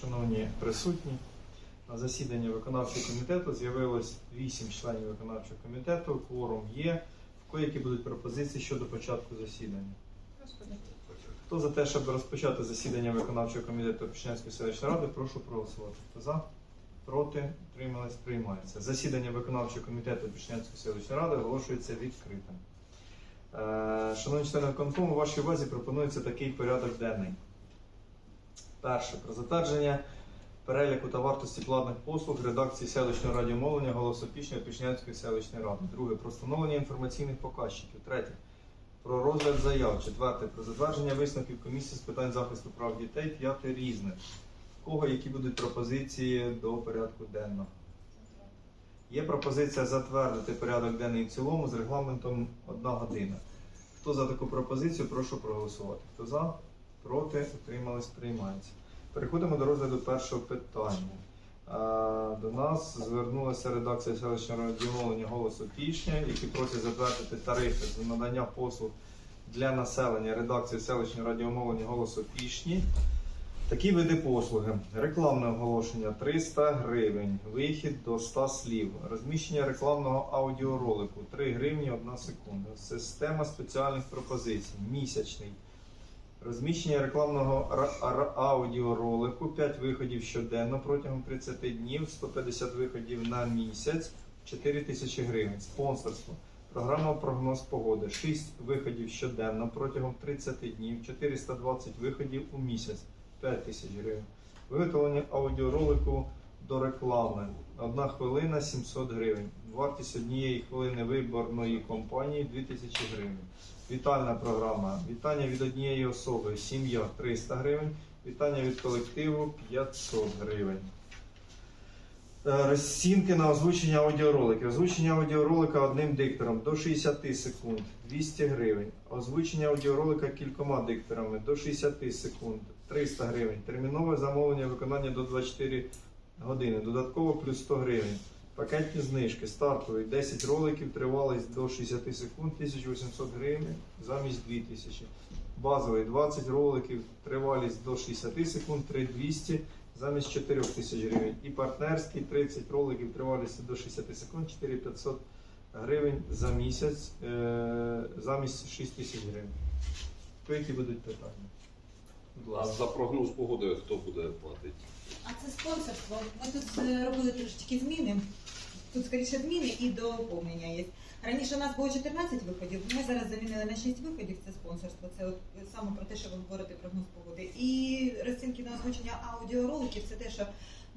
Шановні присутні, на засіданні виконавчого комітету з'явилось 8 членів виконавчого комітету, кворум є. В коїки будуть пропозиції щодо початку засідання. Хто за те, щоб розпочати засідання виконавчого комітету Пішнянської селищної ради, прошу проголосувати. Хто за? Проти? Утримались? Приймається. Засідання виконавчого комітету Пішнянської селищної ради оголошується відкритим. Е, Шановні члени виконкому, у вашій увазі пропонується такий порядок денний. Перше. Про затвердження переліку та вартості платних послуг редакції селищного радіомовлення голосопічної Пішнянської селищної ради. Друге. Про встановлення інформаційних показчиків. Третє. Про розгляд заяв. Четверте. Про затвердження висновків комісії з питань захисту прав дітей. П'яте різне. Кого які будуть пропозиції до порядку денного? Є пропозиція затвердити порядок денний в цілому з регламентом 1 година. Хто за таку пропозицію, прошу проголосувати. Хто за? Проти? Утримались? Приймається. Переходимо до розгляду першого питання. До нас звернулася редакція селищного радіомовлення «Голос Опішня», які просять затвердити тарифи за надання послуг для населення редакції селищного радіомовлення «Голос Опішні». Такі види послуги: рекламне оголошення 300 гривень, вихід до 100 слів, розміщення рекламного аудіоролику 3 гривні 1 секунда, система спеціальних пропозицій, місячний, розміщення рекламного аудіоролику 5 виходів щоденно протягом 30 днів, 150 виходів на місяць, 4 тисячі гривень, спонсорство. Програма прогноз погоди 6 виходів щоденно протягом 30 днів, 420 виходів у місяць. 5 тисяч гривень. Виготовлення аудіоролику до реклами. Одна хвилина 700 гривень. Вартість однієї хвилини виборної компанії 2000 гривень. Вітальна програма. Вітання від однієї особи. Сім'я 300 гривень. Вітання від колективу 500 гривень. Е, Розцінки на озвучення аудіороликів. Озвучення аудіоролика одним диктором до 60 секунд 200 гривень. Озвучення аудіоролика кількома дикторами до 60 секунд 300 гривень. Термінове замовлення виконання до 24 години. Додатково плюс 100 гривень. Пакетні знижки. Стартовий 10 роликів, тривалість до 60 секунд 1800 гривень замість 2000. Базовий 20 роликів, тривалість до 60 секунд 3200 замість 4 тисяч гривень. І партнерський 30 роликів тривалістю до 60 секунд 4500 гривень за місяць е, замість 6 тисяч гривень. То які будуть питання? А за прогноз погоди хто буде платити? А це спонсорство. Ми тут е, робили трошечки зміни. Тут скоріше зміни і доповнення є. Раніше у нас було 14 виходів, ми зараз замінили на 6 виходів. Це спонсорство. Це от саме про те, що ви говорите прогноз погоди. І розцінки на озвучення аудіороликів це те, що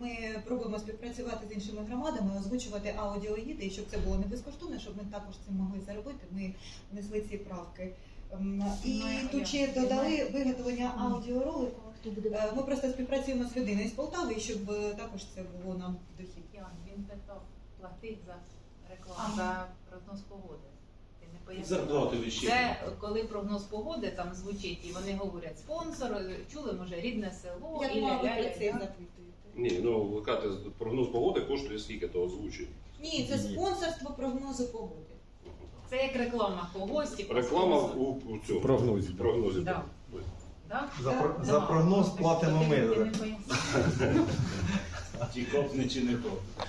ми пробуємо співпрацювати з іншими громадами, озвучувати аудіогіди, і щоб це було не безкоштовно, щоб ми також цим могли заробити. Ми внесли ці правки. Ем, І тут як? ще додали виготовлення аудіоролику. Хто буде Е, Ми просто співпрацюємо з людиною з Полтави, щоб е, також це було нам в дохід. Ян, він питав платить за рекламу, за прогноз погоди. Ти не. Зарплату віщі. Це коли прогноз погоди там звучить, і вони говорять спонсор, чули, може, рідне село, Я і думала, ви ля-ля-ля, про це запитуєте. Ні, ну ви кажете, прогноз погоди коштує скільки, то озвучує. Ні, це спонсорство прогнозу погоди. Це як реклама когось. типу, Реклама у, у цьому Прогнозі, прогнозі. Да. Да? За, Да? про- Да. за прогноз платимо ми. Ти не вже. пояснив. Ті чи не копни.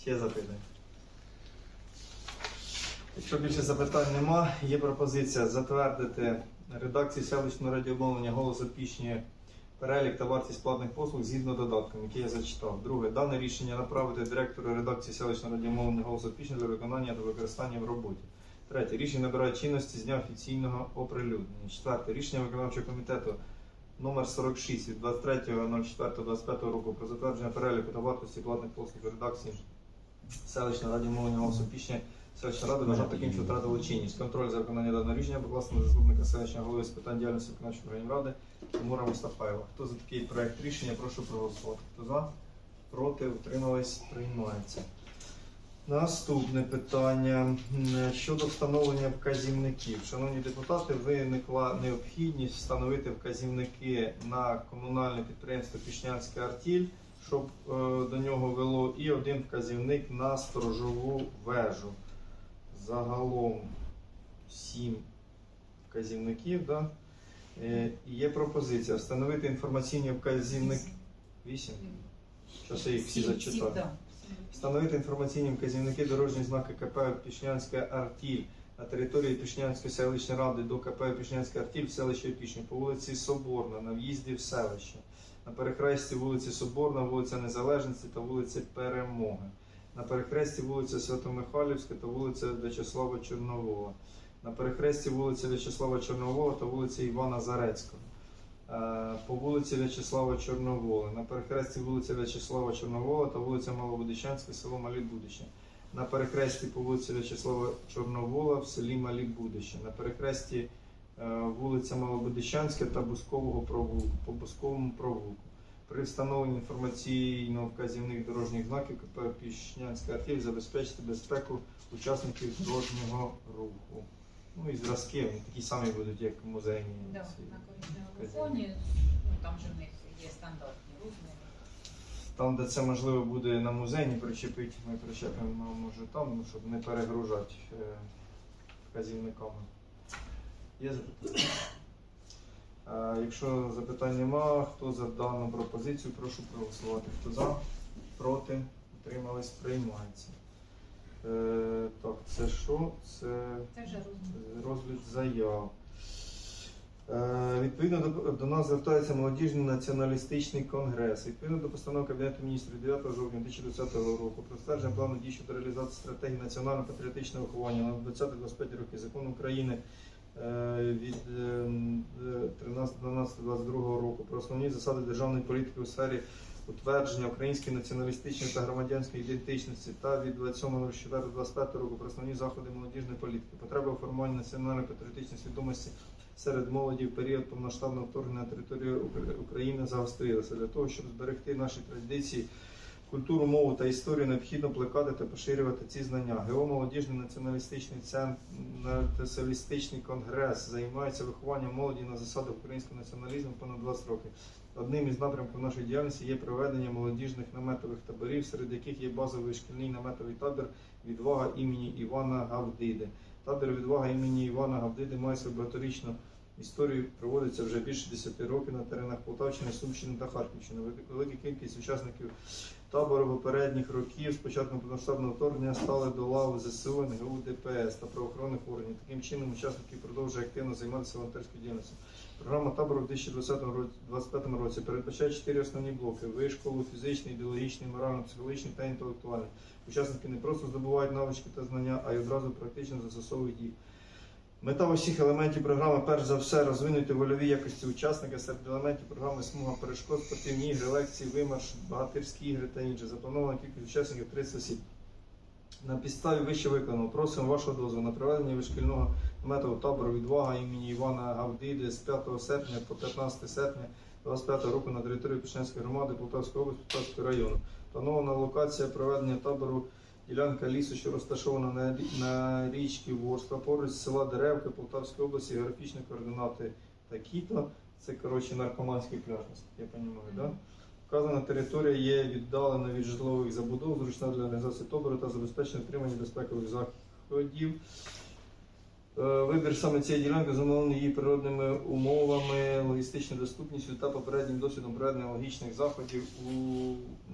Ще запитання. Якщо більше запитань нема, є пропозиція затвердити редакції селищного радіомовлення «Голос Опішні» перелік та вартість платних послуг згідно додатком, який я зачитав. Друге, дане рішення направити директору редакції селищного радіомовлення «Голос Опішні» для виконання та використання в роботі. Третє. Рішення набирає чинності з дня офіційного оприлюднення. Четверте. Рішення виконавчого комітету номер 46 від 23.04.25 року про затвердження переліку та вартості платних послуг редакції селищна радіомовлення голосу пішня селищна рада вважав таким, що втратило чинність. Контроль за виконання даного рішення покласти на заступника селищного голови з питань діяльності виконавчої органів ради Тимура Мустафаєва. Хто за такий проект рішення, прошу проголосувати. Хто за? Проти, утримались, приймається. Наступне питання щодо встановлення вказівників. Шановні депутати, виникла необхідність встановити вказівники на комунальне підприємство Пішнянська артіль, щоб е, до нього вело і один вказівник на сторожову вежу. Загалом сім вказівників. Да? Е, Є пропозиція встановити інформаційні вказівники. Вісім. Зараз я їх всі да. Встановити інформаційні вказівники дорожні знаки КП Пішнянська Артіль на території Пішнянської селищної ради до КП Пішнянська Артіль в селищі Пішні по вулиці Соборна на в'їзді в селище, на перехресті вулиці Соборна, вулиця Незалежності та вулиці Перемоги, на перехресті вулиця Свято-Михайлівська та вулиця В'ячеслава Чорновола, на перехресті вулиці В'ячеслава Чорновола та вулиці Івана Зарецького. Е, По вулиці В'ячеслава Чорновола, на перехресті вулиця В'ячеслава Чорновола та вулиця Малобудищанська, село Малі Будище. На перехресті по вулиці В'ячеслава Чорновола в селі Малі Будище. На перехресті е, вулиця Малобудищанська та Бускового провулку, по Бусковому провулку. При встановленні інформаційно-вказівних дорожніх знаків КП Пішнянська артель забезпечити безпеку учасників дорожнього руху. Ну і зразки вони такі самі будуть, як музейні. Да, ці на фоні, ну там же в них є стандартні розміри. Там, де це можливо буде на музейні причепити, ми причепимо може там, ну, щоб не перегружати е, вказівниками. Є запитання? Е, Якщо запитань нема, хто за дану пропозицію, прошу проголосувати. Хто за, проти, утримались, приймається. Е, так, це що? Це Це вже розгляд заяв. Е, Відповідно до, до нас звертається молодіжний націоналістичний конгрес. Відповідно до постанови Кабінету міністрів 9 жовтня 2020 року про ствердження плану дій щодо реалізації стратегії національно-патріотичного виховання на 20-25 роки закон України від 13.12.22 року про основні засади державної політики у сфері утвердження української націоналістичної та громадянської ідентичності та від 27.04.25 року про основні заходи молодіжної політики, потреба у формуванні національної патріотичної свідомості серед молоді в період повноштабного вторгнення на територію Укра- України загострилася. Для того, щоб зберегти наші традиції, культуру, мову та історію, необхідно плекати та поширювати ці знання. ГО молодіжний націоналістичний центр націоналістичний конгрес займається вихованням молоді на засадах українського націоналізму понад 20 років. Одним із напрямків нашої діяльності є проведення молодіжних наметових таборів, серед яких є базовий шкільний наметовий табір Відвага імені Івана Гавдиди. Табір відвага імені Івана Гавдиди має багаторічну історію, проводиться вже більше 10 років на теренах Полтавщини, Сумщини та Харківщини. Велика- кількість учасників табору попередніх років з початком повномасштабного вторгнення стали до лав ЗСУ, НГУ, ДПС та правоохоронних органів. Таким чином, учасники продовжують активно займатися волонтерською діяльністю. Програма табору в 2020-2025 році передбачає чотири основні блоки: вишколу, фізичний, ідеологічний, морально-психологічний та інтелектуальний. Учасники не просто здобувають навички та знання, а й одразу практично застосовують їх. Мета усіх елементів програми, перш за все, розвинути вольові якості учасника серед елементів програми смуга перешкод, спортивні ігри, лекції, вимарш, багатирські ігри та інше. Запланована кількість учасників 30 осіб. На підставі вище виконаного просимо вашого дозволу на проведення вишкільного методу табору відвага імені Івана Гавдиди з 5 серпня по 15 серпня 25 року на території Пішнянської громади Полтавської області Полтавського району. Планована локація проведення табору ділянка лісу, що розташована на, рі- на річці Ворскла, поруч з села Деревки Полтавської області, географічні координати такі-то. Це коротше наркоманський пляж, я розумію, да? Вказана територія є віддалена від житлових забудов, зручна для організації табору та забезпечення отримання безпекових заходів. Е, Вибір саме цієї ділянки зумовлений її природними умовами, логістичною доступністю та попереднім досвідом проведення логічних заходів у,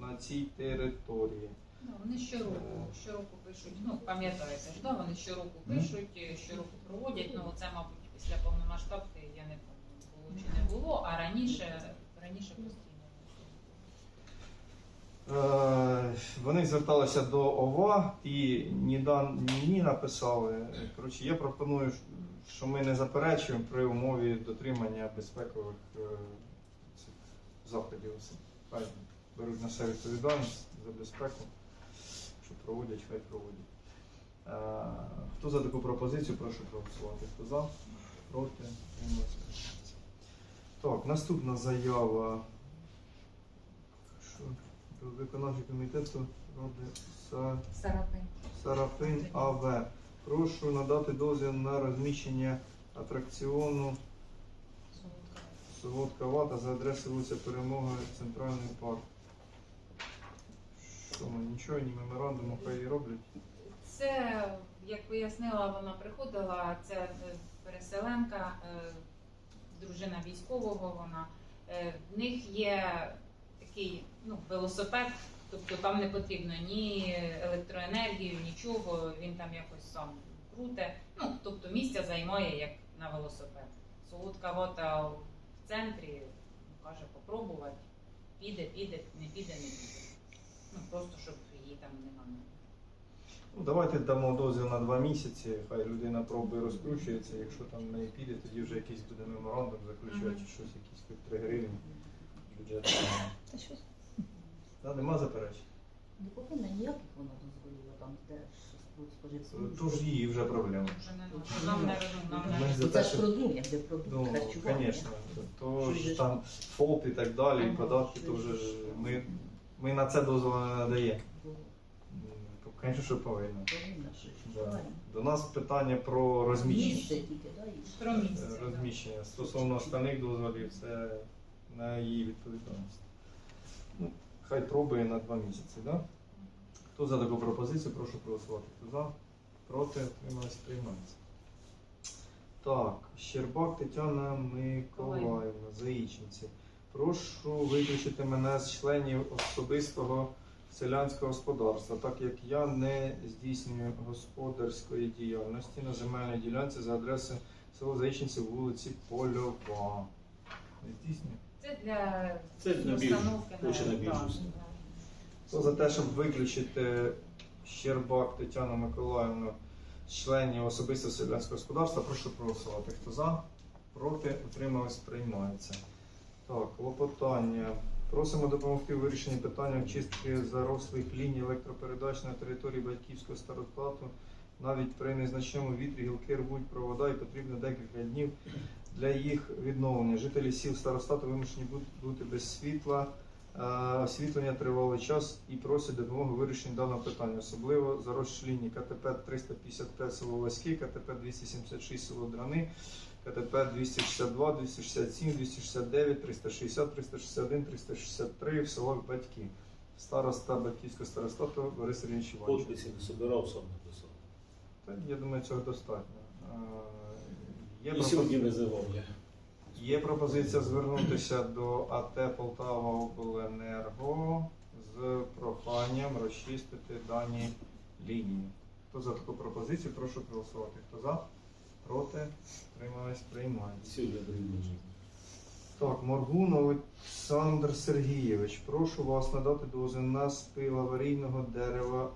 на цій території. Ну, вони щороку, щороку пишуть, ну пам'ятаєте ж, да, вони щороку пишуть, е, щороку проводять. Ну це, мабуть, після повномасштабки я не пам'ятаю, було чи не було, а раніше, раніше постійно. Е, Вони зверталися до ОВА і ні да, ні, ні написали. Коротше, я пропоную, що ми не заперечуємо при умові дотримання безпекових е, цих заходів. Беруть на себе відповідальність за безпеку, що проводять, хай проводять. Е, Хто за таку пропозицію, прошу проголосувати. Хто за, проти, Так, наступна заява. Що? До виконавчого комітету робить Са- Сарапин. Сарафин АВ. Прошу надати дозвіл на розміщення атракціону Солодка. Вата за адресою вулиця Перемоги, Центральний парк. Що нічого, ні меморандуму хай роблять. Це, як пояснила, вона приходила, це е, переселенка, е, дружина військового. Вона Е, в них є такий ну, велосипед, тобто там не потрібно ні електроенергію, нічого. Він там якось сам круте. Ну тобто місця займає як на велосипед. Солодка вода в центрі каже, попробувати. Піде, піде, не піде, не піде. Ну просто щоб її там не гамили. Ну, давайте дамо дозвіл на два місяці, хай людина пробує розкручується. Якщо там не піде, тоді вже якийсь буде меморандум заключувати, Мгм. чи щось, якісь хоч 3 гривні. Бюджет. Та щось Та, нема заперечень. не повинна ніяких вона дозволила там, де щось споживці. Тож її вже проблема. Вже не надо. Нам не нам Ми за Це те, ж що продукт, як де продукт ну, харчування. звісно, то ж там ФОП і так далі, і податки, то вже ж ми, ми на це дозволу не надаємо. Звісно, що повинно. Да. До нас питання про розміщення. Про місце. Е, розміщення. Стосовно остальних дозволів, це на її відповідальність. Ну, хай пробує на два місяці, да? Хто за таку пропозицію, прошу проголосувати. Хто за? Проти, утрималась, приймається. Так, Щербак Тетяна Миколаївна, Заїченці. Прошу виключити мене з членів особистого селянського господарства, так як я не здійснюю господарської діяльності на земельній ділянці за адресою село Заїченці, вулиці Польова. Не здійснюю? Це для Це біржу. установки Хоче на так. Хто за те, щоб виключити Щербак Тетяну Миколаївну з членів особистого селянського господарства, прошу проголосувати. Хто за? Проти? Утримались? Приймається. Так, клопотання. Просимо допомогти у вирішенні питання очистки зарослих ліній електропередач на території батьківського старостату. Навіть при незначному вітрі гілки рвуть провода і потрібно декілька днів для їх відновлення. Жителі сіл старостату вимушені бути без світла. Е, Освітлення тривалий час і просять допомоги у вирішенні даного питання, особливо заросші лінії КТП 355 село Васьки, КТП 276 село Драни, КТП 262, 267, 269, 360, 361, 363 в селах Батьки. Староста Батьківського старостату Борис Ильич Іванович. Подписи не собирав, сам написав. Так, Я думаю, цього достатньо. Е, Є, І пропози- сьогодні визивав я. Є пропозиція звернутися до АТ Полтава Обленерго з проханням розчистити дані лінії. Хто за таку пропозицію, прошу проголосувати. Хто за? Проти? Тримаюсь, приймається. Так, Моргун Олександр Сергійович, прошу вас надати дозвіл на спил аварійного дерева,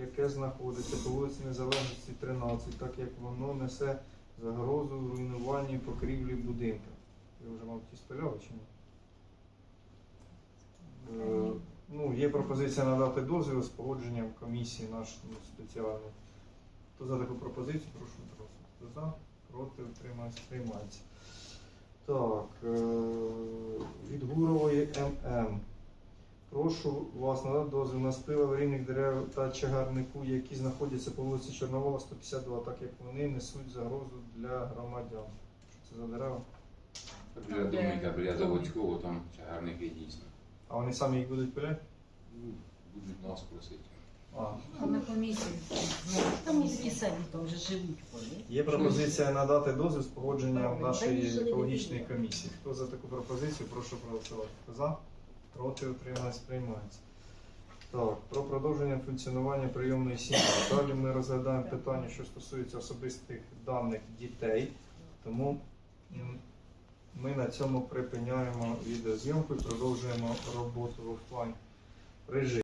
яке знаходиться по вулиці Незалежності 13, так як воно несе загрозу руйнуванню покрівлі будинка. Ви вже, мабуть, і спиляли чи ні? Е, Ну, є пропозиція надати дозвіл з погодженням комісії нашої спеціальної. Хто за таку пропозицію, прошу. Хто за, проти, утримається, приймається. Так, е, від Гурової ММ. Прошу вас надати дозвіл на спил аварійних дерев та чагарнику, які знаходяться по вулиці Чорновола 152, так як вони несуть загрозу для громадян. Що це за дерева? Біля домика, біля заводського, там чагарники дійсно. А вони самі їх будуть пиляти? Ну, Будуть нас просити. На комісії. Там вони самі там вже живуть. Є пропозиція надати дозвіл з погодженням Правильно. Нашої екологічної комісії. Хто за таку пропозицію, прошу проголосувати. Хто за? Проти утрималась приймається. Так, про продовження функціонування прийомної сім'ї. Далі ми розглядаємо питання, що стосується особистих даних дітей. Тому ми на цьому припиняємо відеозйомку і продовжуємо роботу в офлайн режимі.